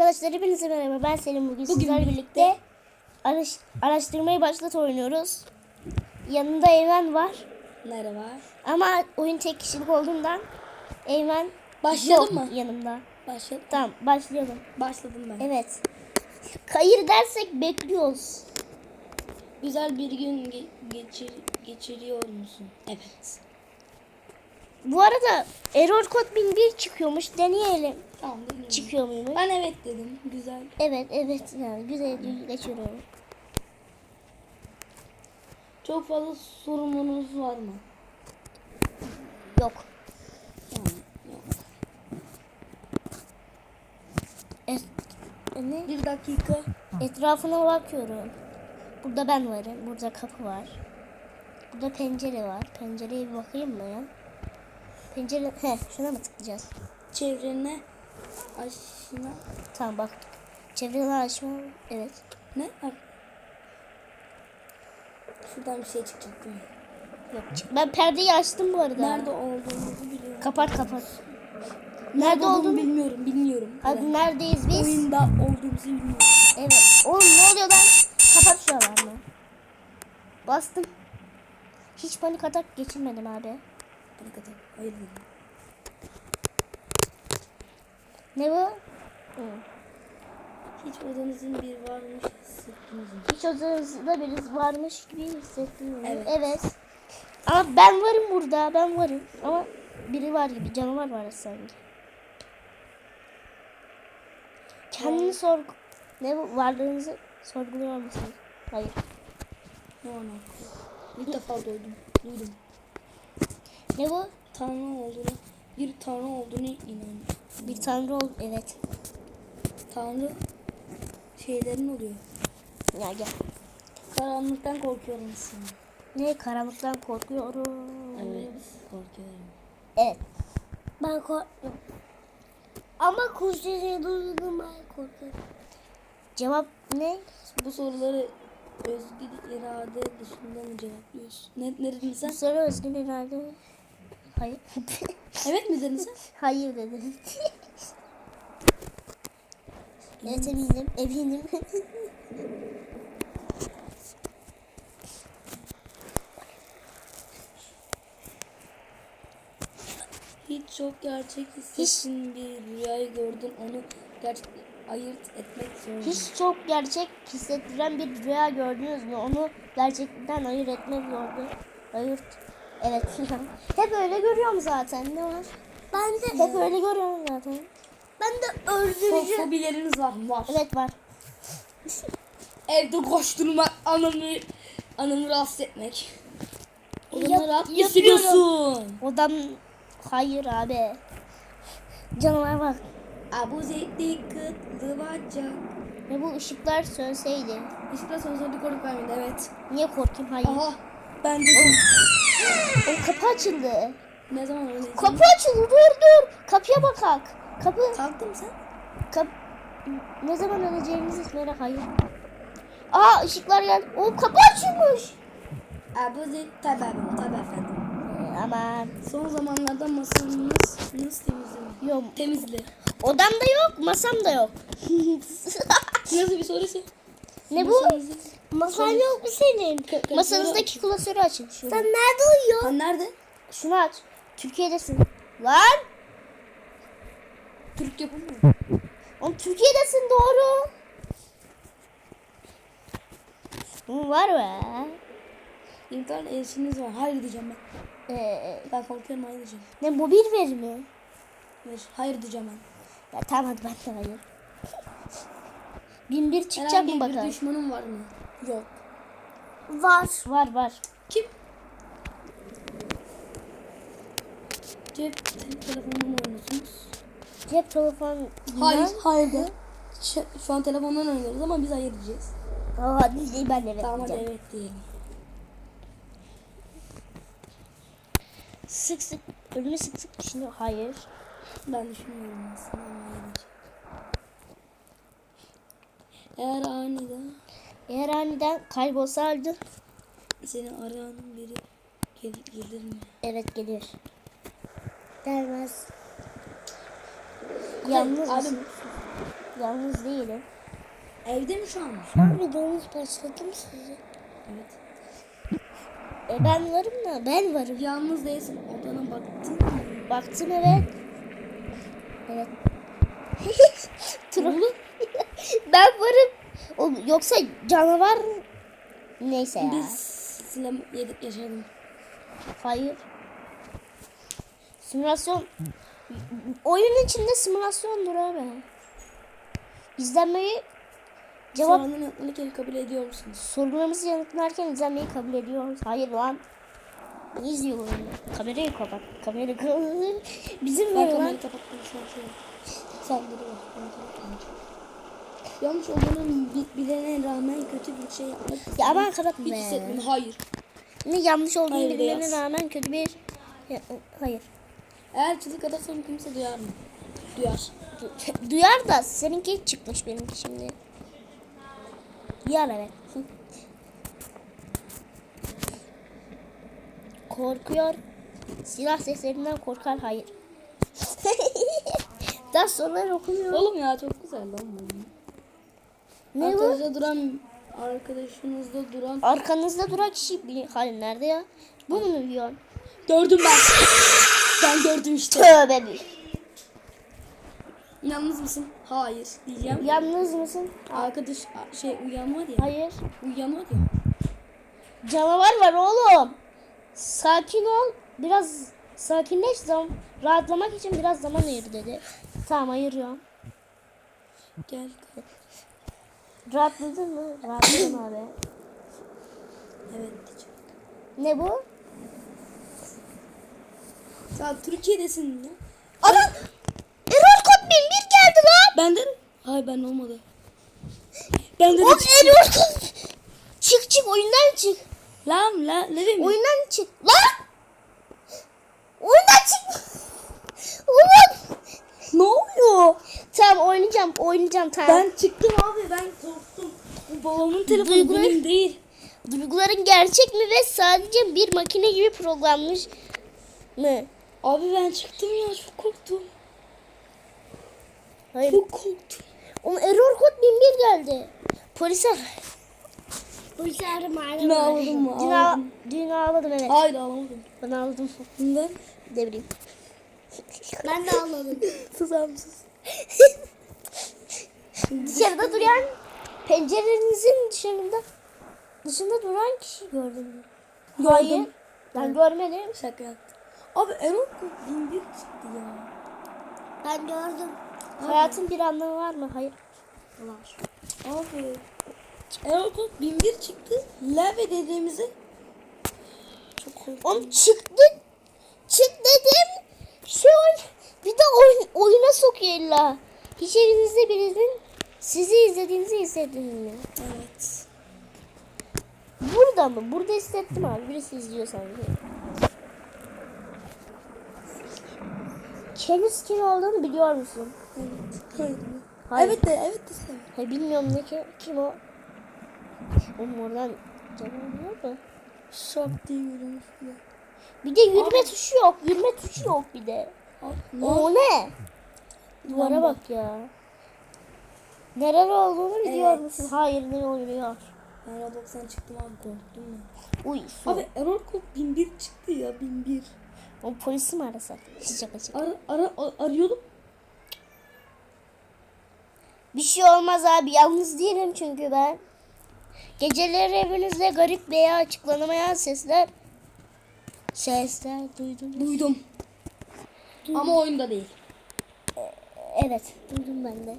Arkadaşlar hepinize merhaba. Ben Selim bugün, Bugün sizlerle birlikte- araş, araştırmayı başlat oynuyoruz. Yanında Eymen var. Merhaba. Ama oyun tek kişilik olduğundan Eymen Başlayalım mı? yanımda. Başladım. Tamam başlayalım. Başladım ben. Evet. Hayır dersek bekliyoruz. Güzel bir gün ge- geçir geçiriyor musun? Evet. Bu arada error kod 1001 çıkıyormuş. Deneyelim. Tamam dedim. Çıkıyor muymuş? Ben evet dedim. Güzel. Evet evet yani güzel geçiriyorum. Çok fazla sorununuz var mı? Yok. Yani yok. Es ne? Bir dakika. Etrafına bakıyorum. Burada ben varım. Burada kapı var. Burada pencere var. Pencereye bir bakayım mı ya? Pencere... He şuna mı tıklayacağız? Çevrene aşına Tamam bak. Çevreden açma. Evet. ne? Bak. Şuradan bir şey çıkacak değil mi? Yok. Ben perdeyi açtım bu arada. Nerede olduğumuzu biliyorum. Kapat kapat. Nerede olduğumu olduğunu? bilmiyorum. Bilmiyorum. Hadi Evet. neredeyiz biz? Oyunda olduğumuzu bilmiyorum. Evet. Oğlum ne oluyor lan? Kapat şu alarmı. Bastım. Hiç panik atak geçirmedim abi. Hayır dedim. Ne bu? Hı. Hiç odanızın bir varmış hissettiniz mi? Hiç odanızda birisi varmış gibi hissettim. mi? Evet. evet. Ama ben varım burada. Ben varım. Ama biri var gibi. Canavar var sanki. Kendini sorg... Ne bu? Varlığınızı sorguluyor musunuz? Hayır. Ne var ne? İlk defa duydum. Duydum. Ne bu? Tanrı olduğunu, bir tanrı olduğunu inan. Bir tanrı ol. Evet. Tanrı şeylerin oluyor. Ya gel. Karanlıktan korkuyor musun? Ne? Karanlıktan korkuyorum. Evet, korkuyorum. Evet. Ben korkuyorum. Ama kuşları duydum ben korkuyorum. Cevap ne? Bu soruları özgür irade dışında mı cevaplıyorsun? Ne, ne dedin sen? Bu soru özgün herhalde. Hayır. Evet mi dedin sen? Hayır dedim. evet eminim. Eminim. Hiç çok gerçek hissettin bir rüyayı gördün onu gerçek ayırt etmek zor. Hiç çok gerçek hissettiren bir rüya gördünüz mü? Onu gerçekten ayırt etmek zordu. Ayırt. Evet. Hep öyle görüyorum zaten. Ne var? Ben de. Hep öyle görüyorum zaten. Ben de Fo- fobileriniz var mı? Var. Evet var. Evde koşturmak, anamı anamı rahatsız etmek. Odamı Yap- rahat hissediyorsun. Odam hayır abi. Canavar bak. Abu zeytli kıtlı bacak. Ve bu ışıklar sönseydi. Işıklar sonsuzluk korku vermedi evet. Niye korkayım? Hayır. Aha ben de O kapı açıldı. ne zaman öyle Kapı açıldı. Dur dur. Kapıya bakak. Kapı. Kalktın sen? Kap ne zaman öleceğimizi merak hayır. Aa ışıklar geldi. O kapı açılmış. Abu zeyt tabi abi tabi efendim. Ee, aman. Son zamanlarda masanız nasıl temizleniyor? Yok. Temizle. Odamda yok. Masam da yok. Nasıl bir sorusu? Ne bu? Masan yok mu senin? Masanızdaki klasörü açın. Sen nerede Ha uyuyorsun? nerede? Şunu aç. Türkiye'desin. Lan. Türk yapımı mı? Oğlum Türkiye'desin doğru. Hı, Var be. İnternet erişiminiz var. Hayır diyeceğim ben. Ee, Ben korkuyorum hayır diyeceğim. ne mobil veri mi? Hayır, hayır diyeceğim ben. Ya tamam hadi ben de hayır. Bin bir çıkacak Herhangi mı bir bakalım? düşmanın var mı? Yok. Var. Var var. Kim? Cep te- telefonunu mu oynuyorsunuz? Cep telefonu. Hayır, hayır de. Şu, şu an telefondan oynuyoruz ama biz hayır diyeceğiz. Aa, hadi ben de evet Tamam hadi diyeceğim. evet diyelim. Sık sık ölümü sık sık düşünüyor. Hayır. Ben düşünmüyorum aslında ama hayır diyeceğim. Eğer aniden Eğer aniden kaybolsaydı seni arayan biri gel gelir mi? evet gelir. Gelmez. Yalnız Abi? Yalnız değilim. Evde mi şu an? Videomuz başladı mı sizi? Evet. E ben varım da ben varım. Yalnız değilsin. Odana baktın mı? Baktım evet. Evet. Ben varım. O, yoksa canavar neyse ya. Biz silem yedik yaşadım. Hayır. Simülasyon oyun içinde simülasyondur abi. İzlenmeyi cevap Soranın yanıtını geri kabul ediyor musunuz? sorularımızı yanıtlarken izlenmeyi kabul ediyoruz. Hayır lan. Ne izliyor oyunu? Kamerayı kapat. Kamerayı kapat. Bizim Ben kamerayı kapattım şu an şey. Ben kapatmayacağım. Yanlış olduğunu bi- bilene rağmen kötü bir şey yapmak Ya aman kapatma hiç hissetmedim. Hayır. Ne yanlış olduğunu Hayır, bilmene beyaz. rağmen kötü bir... Ya, hayır. Eğer çığlık atarsam kimse duyar mı? Duyar. Du- Duyar da seninki çıkmış benimki şimdi. Duyar evet. Hı. Korkuyor. Silah seslerinden korkar hayır. Daha sorular okumuyor. Oğlum ya çok güzel lan bu. Ne bu? Arkadaşa duran arkadaşınızda duran Arkanızda duran kişi hayır nerede ya? Bu mu diyor? gördüm ben. ben gördüm işte. Tövbe bir. Yalnız mısın? Hayır diyeceğim. Yalnız mısın? Arkadaş şey uyan var ya. Hayır. Uyan var ya. Canavar var oğlum. Sakin ol. Biraz sakinleş. Zam rahatlamak için biraz zaman ayır dedi. Tamam ayırıyorum. Gel. Rahatladın mı? Rahatladım abi. Evet. Ne bu? Sen Türkiye'desin ya. Adam! Erol Kod 1001 geldi lan. Benden? Hayır ben olmadı. Bende de Oğlum çıktı. Erol Kod. Çık çık oyundan çık. Lan lan ne demek? Oyundan çık. Lan! Oyundan çık. Ne oluyor? Tamam oynayacağım. Oynayacağım tamam. Ben çıktım abi ben korktum. Bu babamın telefonu Duygular- benim değil. Duyguların gerçek mi ve sadece bir makine gibi programlanmış mı? Abi ben çıktım ya çok korktum. Hayır. Çok korktum. Oğlum error kod 1001 geldi. Polis ar. Polis arama Dün ağladım? Dün, Ağladım. evet. Hayır ağlamadım. Ben ağladım. Bundan Ne bileyim. Ben de ağladım. susar mısın? Dışarıda duran pencerenizin dışında dışında duran kişi gördüm mü? Hayır. Ben görmedim. Şaka yaptım. Abi Erol 1001 çıktı ya. Ben gördüm. Hayatın bir anlamı var mı? Hayır. Var. Abi Erol Kod 1001 çıktı. Leve dediğimizi çok korktum. Oğlum çıktı. Çık dedim. Şey oyn bir de oyun, oyuna sokuyor illa. Hiç evinizde birinin sizi izlediğinizi hissettiniz mi? Evet. Burada mı? Burada hissettim abi. Birisi izliyor sanki. Kenis kim olduğunu biliyor musun? Hayır. Hayır. Evet de evet de sen. Ha, bilmiyorum ne ki, kim o. Oğlum oradan var mı? Şak diye yürümüş bile. Bir de yürüme tuşu yok. Yürüme tuşu yok bir de. Abi, ne O ne? Duvara Lamba. bak ya. Neler olduğunu biliyor Evet. musun? Hayır ne oluyor? Ben Roblox'tan çıktım abi korktum ben. Uy su. Abi Erol Kod 1001 çıktı ya 1001. O polisi mi arasak? Şaka şaka. Ara, ara, arıyordum. Bir şey olmaz abi. Yalnız değilim çünkü ben. Geceleri evinizde garip veya açıklanamayan sesler sesler duydum. Duydum. Ama oyunda değil. Evet, duydum ben de.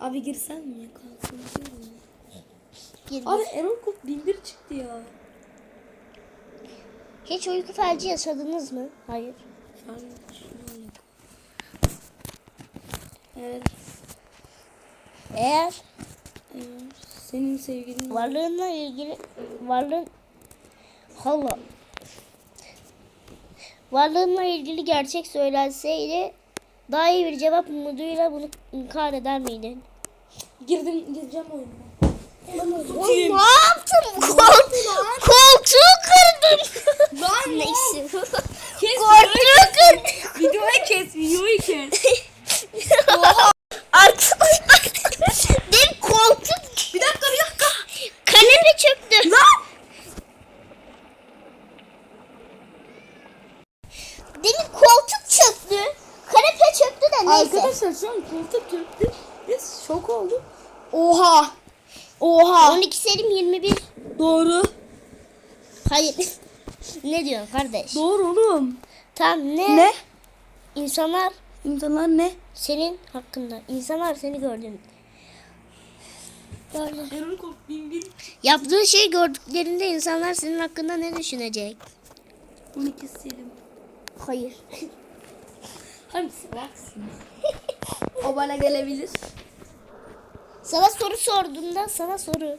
Abi girsen mi? Kalsın diyorum. Gir, Abi. Erol Kod 1001 çıktı ya. Hiç uyku felci yaşadınız mı? Hayır. Eğer, Eğer eğer senin sevgilin varlığınla ilgili varlığın hala varlığınla ilgili gerçek söylenseydi daha iyi bir cevap umuduyla bunu inkar eder miydin? girdim gireceğim oyuna. Oğlum ne yaptın? Kol, koltuğu kırdın. Lan Neyse. Koltuğu kırdın. videoyu kes videoyu kes. şu an koltuk çöktü. Biz şok olduk. Oha. Oha. 12 Selim 21. Doğru. Hayır. ne diyorsun kardeş? Doğru oğlum. Tam ne? Ne? İnsanlar İmzalar ne? senin hakkında. İnsanlar seni bin bin. Yaptığın şeyi gördüklerinde insanlar senin hakkında ne düşünecek? 12 Selim. Hayır. Hangisi baksın? o bana gelebilir. Sana soru sorduğumda sana soru.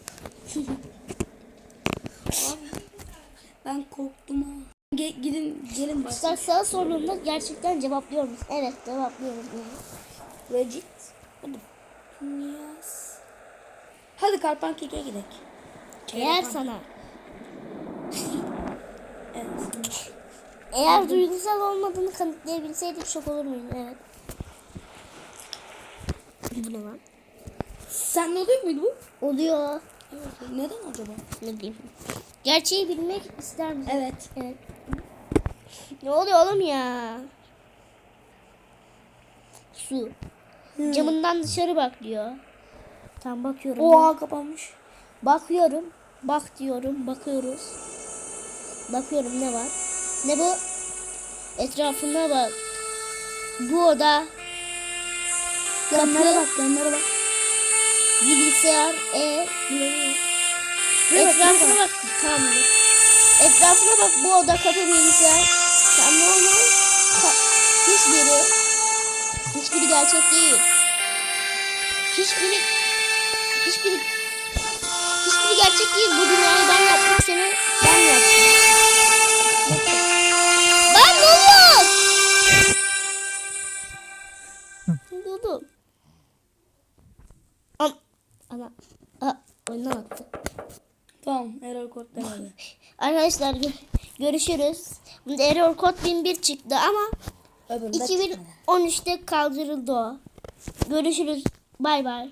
Ben korktum ha. Ge- gidin gelin bak. Sana, sana sorduğumda gerçekten cevaplıyor musun? Evet cevaplıyorum. Regit. Hadi. Yes. Hadi karpan keke gidelim. Eğer sana Evet. Eğer duygusal olmadığını kanıtlayabilseydik şok olur muydun? Evet. Bu ne lan? Sen ne oluyor muydu bu? Oluyor. Evet. Neden acaba? Ne bileyim. Gerçeği bilmek ister misin? Evet. Evet. Ne oluyor oğlum ya? Su. Camından dışarı bak diyor. Tam bakıyorum. Oha kapanmış. Bakıyorum. Bak diyorum. Bakıyoruz. Bakıyorum ne var? Ne bu? Etrafına bak. Bu oda Yanlara bak yanlara bak. bilgisayar e bak, etrafına bak. Tamam. Etrafına bak. Bu oda kapı bilgisayar. Tamam ama ka- hiçbiri hiçbiri gerçek değil. Hiçbiri hiçbiri hiçbiri gerçek değil. Bu dünyayı ben yaptım. Seni ben yaptım. Ana. Aa, oyundan attı. Tamam error kod demedi. Arkadaşlar gö- görüşürüz. Bunda error kod 1001 çıktı ama Öbüründe çıkmadı. 2013'te kaldırıldı o. Görüşürüz. Bay bay.